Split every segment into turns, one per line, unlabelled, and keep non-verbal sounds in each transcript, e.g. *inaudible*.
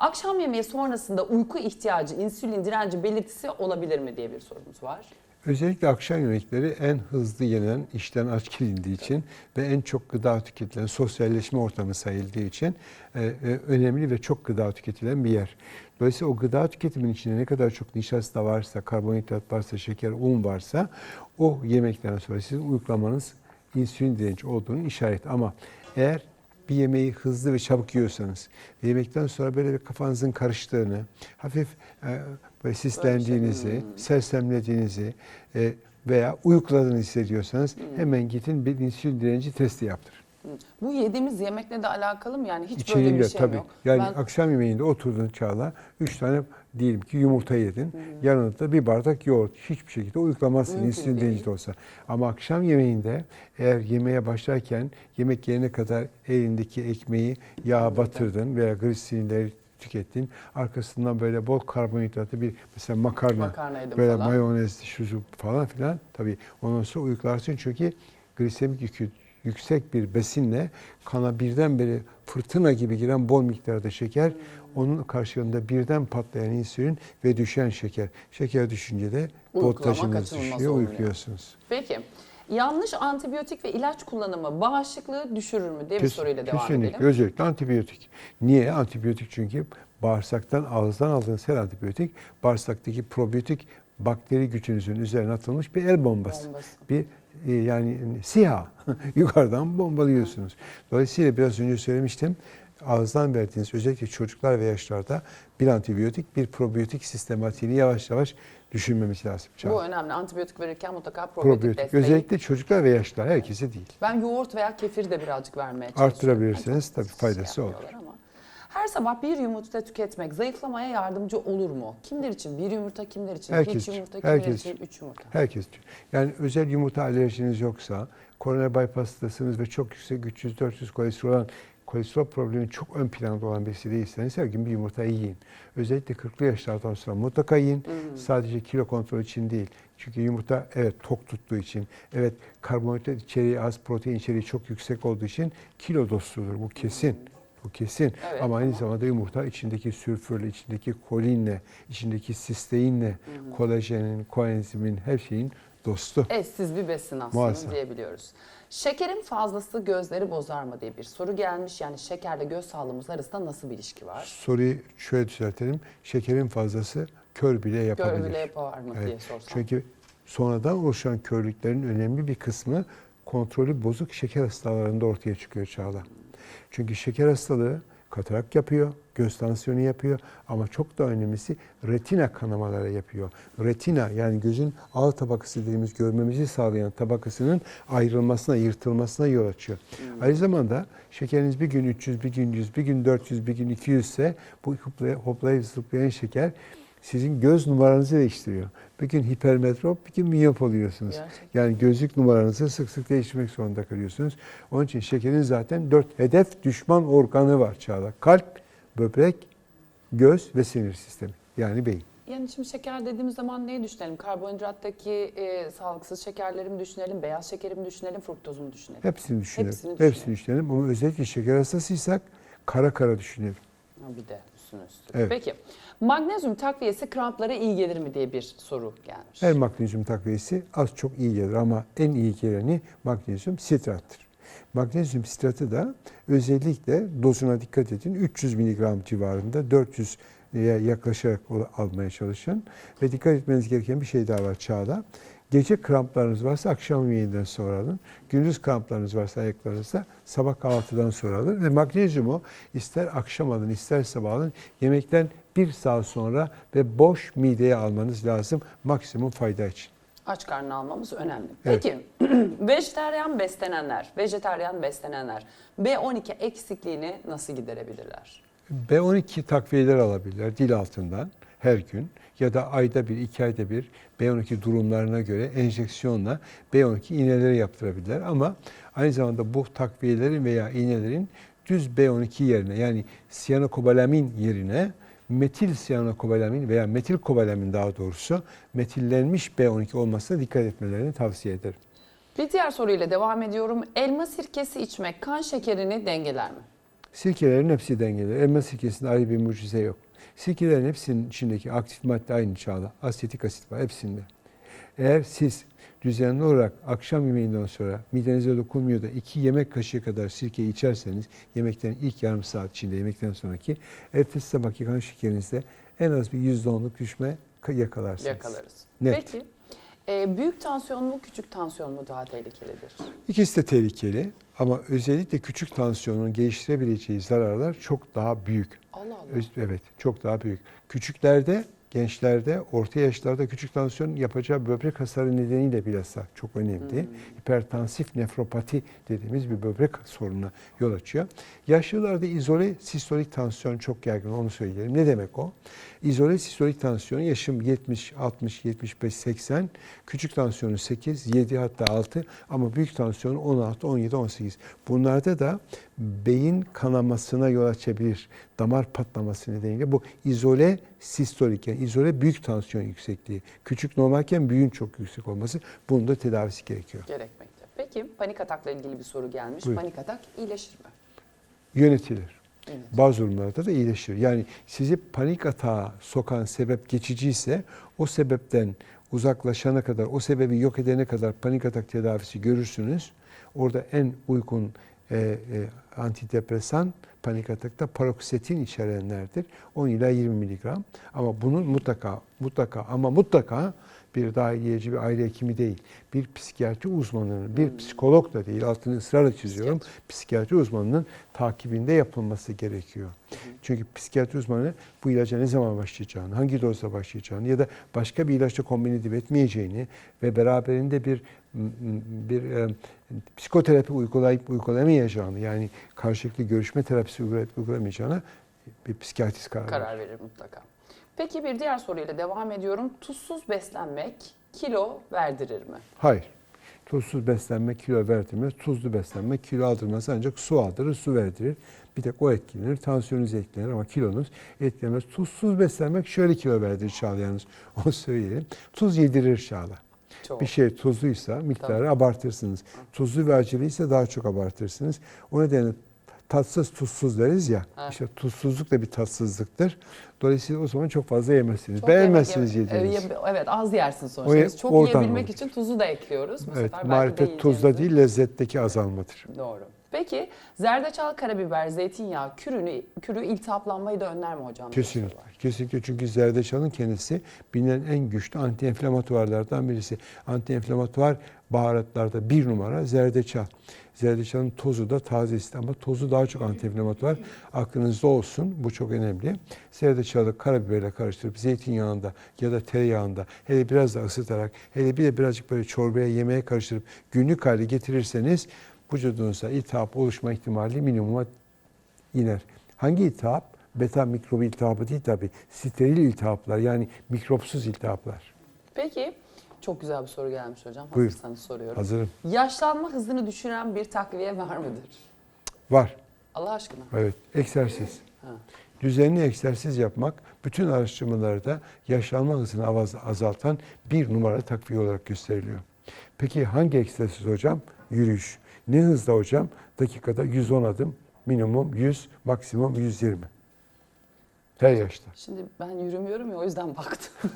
Akşam yemeği sonrasında uyku ihtiyacı, insülin direnci belirtisi olabilir mi diye bir sorumuz var.
Özellikle akşam yemekleri en hızlı yenen, işten aç gelindiği için ve en çok gıda tüketilen, sosyalleşme ortamı sayıldığı için e, e, önemli ve çok gıda tüketilen bir yer. Dolayısıyla o gıda tüketimin içinde ne kadar çok nişasta varsa, karbonhidrat varsa, şeker, un varsa o yemekten sonra sizin uyuklamanız insülin direnci olduğunun işareti. Ama eğer bir yemeği hızlı ve çabuk yiyorsanız ve yemekten sonra böyle bir kafanızın karıştığını, hafif e, böyle sislendiğinizi, sersemlediğinizi e, veya uyukladığını hissediyorsanız hemen gidin bir insülin direnci testi yaptırın.
Bu yediğimiz yemekle de alakalı mı? Yani hiç
İçeri
böyle bir şey
tabii.
yok.
Yani
Ben-
akşam yemeğinde oturdun Çağla, üç tane diyelim ki yumurta yedin. Yanında da bir bardak yoğurt. Hiçbir şekilde uyuklamazsın insülin direnci olsa. Ama akşam yemeğinde eğer yemeğe başlarken yemek yerine kadar elindeki ekmeği yağa batırdın veya glisinleri tükettin. Arkasından böyle bol karbonhidratlı bir mesela makarna, böyle
falan.
mayonez, şu falan filan tabii ondan sonra uyuklarsın çünkü glisemik yükü yüksek bir besinle kana birdenbire fırtına gibi giren bol miktarda şeker, onun karşılığında birden patlayan insülin ve düşen şeker. Şeker düşünce de voltajınız düşüyor,
oluyor.
uykuyorsunuz.
Peki. Yanlış antibiyotik ve ilaç kullanımı bağışıklığı düşürür mü diye bir
Kes-
soruyla devam
kesinlikle.
edelim.
Özellikle antibiyotik. Niye? Antibiyotik çünkü bağırsaktan, ağızdan aldığınız her antibiyotik bağırsaktaki probiyotik bakteri gücünüzün üzerine atılmış bir el bombası.
Bombası.
Bir yani siyah *laughs* yukarıdan bombalıyorsunuz. Dolayısıyla biraz önce söylemiştim. Ağızdan verdiğiniz özellikle çocuklar ve yaşlarda bir antibiyotik, bir probiyotik sistematiğini yavaş yavaş düşünmemiz lazım. Çağla.
Bu önemli. Antibiyotik verirken mutlaka probiyotik,
probiyotik.
desteği.
Özellikle çocuklar ve yaşlılar herkese değil.
Ben yoğurt veya kefir de birazcık vermeye çalışıyorum.
Arttırabilirseniz
Yani
tabii faydası
şey
olur.
Ama. Her sabah bir yumurta tüketmek zayıflamaya yardımcı olur mu? Kimler için bir yumurta, kimler için
Herkes için,
yumurta, kimler
herkes
için üç yumurta?
Herkes için. Yani özel yumurta alerjiniz yoksa, koroner bypass'tasınız ve çok yüksek 300-400 kolesterol olan, kolesterol problemi çok ön planda olan birisi değilseniz her gün bir yumurta yiyin. Özellikle 40'lı yaşlardan sonra mutlaka yiyin. Sadece kilo kontrol için değil. Çünkü yumurta evet tok tuttuğu için, evet karbonhidrat içeriği az, protein içeriği çok yüksek olduğu için kilo dostudur. Bu kesin. Bu kesin.
Evet,
Ama aynı zamanda yumurta içindeki sülfürle, içindeki kolinle, içindeki sisteinle, kolajenin, koenzimin her şeyin dostu.
Eşsiz bir besin aslında
Muazzam.
diyebiliyoruz. Şekerin fazlası gözleri bozar mı diye bir soru gelmiş. Yani şekerle göz sağlığımız arasında nasıl bir ilişki var?
Soruyu şöyle düzeltelim. Şekerin fazlası kör bile yapabilir.
Gör bile yapar mı diye
Evet.
sorsam.
Çünkü sonradan oluşan körlüklerin önemli bir kısmı kontrolü bozuk şeker hastalarında ortaya çıkıyor Çağla. Çünkü şeker hastalığı katarak yapıyor, göz tansiyonu yapıyor ama çok da önemlisi retina kanamaları yapıyor. Retina yani gözün alt tabakası dediğimiz görmemizi sağlayan tabakasının ayrılmasına, yırtılmasına yol açıyor. Aynı zamanda şekeriniz bir gün 300, bir gün 100, bir gün 400, bir gün 200 ise bu hoplay- hoplayıp zıplayan şeker sizin göz numaranızı değiştiriyor. Bir gün hipermetrop, bir gün miyop oluyorsunuz.
Gerçekten.
Yani gözlük numaranızı sık sık değiştirmek zorunda kalıyorsunuz. Onun için şekerin zaten dört hedef düşman organı var Çağla. Kalp, böbrek, göz ve sinir sistemi. Yani beyin.
Yani şimdi şeker dediğimiz zaman neyi düşünelim? Karbonhidrattaki e, sağlıksız şekerleri mi düşünelim, beyaz şekeri mi düşünelim, fruktozu mu düşünelim?
Hepsini düşünelim.
Hepsini
Hepsini,
düşünelim.
düşünelim. Ama özellikle şeker hastasıysak kara kara düşünelim.
Ha, bir de üstüne üstüne.
Evet.
Peki, magnezyum takviyesi kramplara iyi gelir mi diye bir soru gelmiş.
Her magnezyum takviyesi az çok iyi gelir ama en iyi geleni magnezyum sitrattır. Magnezyum sitratı da özellikle dozuna dikkat edin 300 mg civarında 400 yaklaşarak almaya çalışın. Ve dikkat etmeniz gereken bir şey daha var Çağla. Gece kramplarınız varsa akşam yemeğinden sonra alın. Gündüz kramplarınız varsa ayaklarınızda sabah kahvaltıdan sonra alın. Ve magnezyumu ister akşam alın ister sabah alın. Yemekten bir saat sonra ve boş mideye almanız lazım maksimum fayda için.
Aç karnına almamız önemli. Peki, *clears throat* vejeteryan beslenenler, vejeteryan beslenenler B12 eksikliğini nasıl giderebilirler?
B12 takviyeler alabilirler dil altından her gün ya da ayda bir, iki ayda bir B12 durumlarına göre enjeksiyonla B12 iğneleri yaptırabilirler. Ama aynı zamanda bu takviyelerin veya iğnelerin düz B12 yerine yani siyanokobalamin yerine metil siyanokobalamin veya metil kobalamin daha doğrusu metillenmiş B12 olmasına dikkat etmelerini tavsiye ederim.
Bir diğer soruyla devam ediyorum. Elma sirkesi içmek kan şekerini dengeler mi?
Sirkelerin hepsi dengeli. Elma sirkesinde ayrı bir mucize yok. Sirkelerin hepsinin içindeki aktif madde aynı çağda. Asetik asit var hepsinde. Eğer siz düzenli olarak akşam yemeğinden sonra midenize dokunmuyor da iki yemek kaşığı kadar sirke içerseniz yemekten ilk yarım saat içinde yemekten sonraki ertesi sabahki kan şekerinizde en az bir %10'luk düşme yakalarsınız.
Yakalarız.
Net.
Peki e, büyük tansiyon mu küçük tansiyon mu daha tehlikelidir?
İkisi de tehlikeli ama özellikle küçük tansiyonun geliştirebileceği zararlar çok daha büyük. Evet, çok daha büyük. Küçüklerde, gençlerde, orta yaşlarda küçük tansiyon yapacağı böbrek hasarı nedeniyle bilhassa çok önemli. Hipertansif nefropati dediğimiz bir böbrek sorununa yol açıyor. Yaşlılarda izole sistolik tansiyon çok yaygın, onu söyleyelim. Ne demek o? İzole sistolik tansiyon yaşım 70, 60, 75, 80, küçük tansiyonu 8, 7 hatta 6 ama büyük tansiyonu 16, 17, 18. Bunlarda da beyin kanamasına yol açabilir. Damar patlaması nedeniyle bu izole sistolik yani izole büyük tansiyon yüksekliği. Küçük normalken büyüğün çok yüksek olması bunun da tedavisi gerekiyor.
Gerekmekte. Peki panik atakla ilgili bir soru gelmiş.
Buyurun.
Panik atak iyileşir mi?
Yönetilir.
Evet.
Bazı durumlarda da iyileşir. Yani sizi panik atağa sokan sebep geçici ise o sebepten uzaklaşana kadar, o sebebi yok edene kadar panik atak tedavisi görürsünüz. Orada en uygun e, e, antidepresan panik atakta paroksetin içerenlerdir. 10 ila 20 miligram. Ama bunun mutlaka, mutlaka ama mutlaka bir dahiliyeci bir aile hekimi değil, bir psikiyatri uzmanının, bir psikolog da değil, altını ısrarla çiziyorum, psikiyatri uzmanının takibinde yapılması gerekiyor. Çünkü psikiyatri uzmanı bu ilaca ne zaman başlayacağını, hangi dozda başlayacağını ya da başka bir ilaçla kombine edip etmeyeceğini ve beraberinde bir bir e, psikoterapi uygulayıp uygulamayacağını yani karşılıklı görüşme terapisi uygulayıp uygulamayacağını bir psikiyatrist karar, verir.
Karar verir mutlaka. Peki bir diğer soruyla devam ediyorum. Tuzsuz beslenmek kilo verdirir mi?
Hayır. Tuzsuz beslenme kilo verdirmez. Tuzlu beslenme kilo aldırmaz ancak su aldırır, su verdirir. Bir tek o etkilenir. Tansiyonunuz etkilenir ama kilonuz etkilemez. Tuzsuz beslenmek şöyle kilo verdirir Çağla yalnız. *laughs* Onu söyleyelim. Tuz yedirir Çağla.
Çok.
Bir şey tuzluysa miktarı abartırsınız. Tuzlu ve acılıysa daha çok abartırsınız. O nedenle tatsız tuzsuz deriz ya.
Ha.
İşte tuzsuzluk da bir tatsızlıktır. Dolayısıyla o zaman çok fazla yemezsiniz.
Çok
Beğenmezsiniz
yemek yeme-
yediğiniz.
e, Evet az yersin sonuçta. Biz çok yiyebilmek
olur.
için tuzu da ekliyoruz. Bu
Evet,
sefer belki de
marifet tuzda değil lezzetteki azalmadır.
Doğru. Peki zerdeçal, karabiber, zeytinyağı kürünü, kürü iltihaplanmayı da önler mi hocam?
Kesinlikle. Kesinlikle çünkü zerdeçalın kendisi bilinen en güçlü antiinflamatuarlardan birisi. Antiinflamatuar baharatlarda bir numara zerdeçal. Zerdeçalın tozu da tazesi ama tozu daha çok antiinflamatuar. Aklınızda olsun bu çok önemli. Zerdeçalı karabiberle karıştırıp zeytinyağında ya da tereyağında hele biraz da ısıtarak hele bir de birazcık böyle çorbaya yemeğe karıştırıp günlük hale getirirseniz vücudunuzda iltihap oluşma ihtimali minimuma iner. Hangi iltihap? Beta mikrobi iltihabı değil tabi. Steril iltihaplar yani mikropsuz iltihaplar.
Peki çok güzel bir soru gelmiş hocam.
Buyur.
Hazırsanız soruyorum.
Hazırım.
Yaşlanma hızını düşüren bir takviye var mıdır?
Var.
Allah aşkına.
Evet. Egzersiz.
Ha.
Düzenli egzersiz yapmak bütün araştırmalarda yaşlanma hızını azaltan bir numaralı takviye olarak gösteriliyor. Peki hangi egzersiz hocam? Yürüyüş. Ne hızda hocam? Dakikada 110 adım, minimum 100, maksimum 120. Her yaşta.
Şimdi ben yürümüyorum ya o yüzden baktım.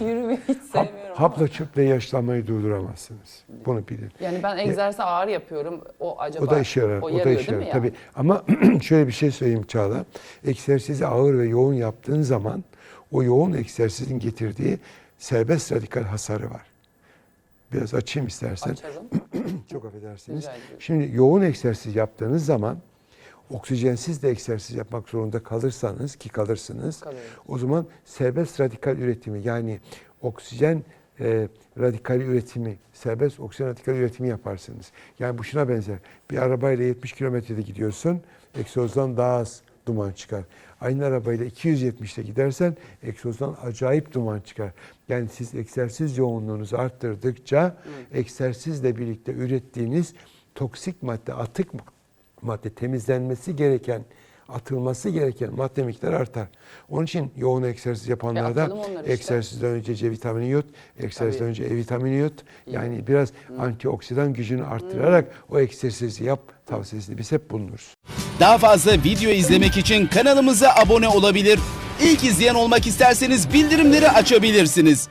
*laughs* Yürümeyi hiç
Hap,
sevmiyorum
hapla
ama.
çöple yaşlanmayı durduramazsınız. Bunu bilin.
Yani ben egzersiz ağır yapıyorum. O acaba
O da işe yarar.
o
O, da işe yarar. Tabii. Ama *clears throat* şöyle bir şey söyleyeyim Çağla. Egzersizi ağır ve yoğun yaptığın zaman o yoğun egzersizin getirdiği serbest radikal hasarı var. Biraz açayım istersen.
Açalım. *clears throat*
Çok affedersiniz. Şimdi yoğun egzersiz yaptığınız zaman oksijensiz de egzersiz yapmak zorunda kalırsanız ki kalırsınız. O zaman serbest radikal üretimi yani oksijen e, radikal üretimi, serbest oksijen radikal üretimi yaparsınız. Yani bu şuna benzer. Bir arabayla 70 kilometrede gidiyorsun, egzozdan daha az duman çıkar. Aynı arabayla 270'te gidersen egzozdan acayip duman çıkar. Yani siz egzersiz yoğunluğunuzu arttırdıkça egzersizle birlikte ürettiğiniz toksik madde, atık madde temizlenmesi gereken atılması gereken madde miktarı artar. Onun için yoğun egzersiz yapanlarda
işte.
egzersizden önce C vitamini yut, egzersizden önce E vitamini yut. Yani biraz antioksidan gücünü arttırarak o egzersizi yap tavsiyesini biz hep bulunuruz.
Daha fazla video izlemek için kanalımıza abone olabilir. İlk izleyen olmak isterseniz bildirimleri açabilirsiniz.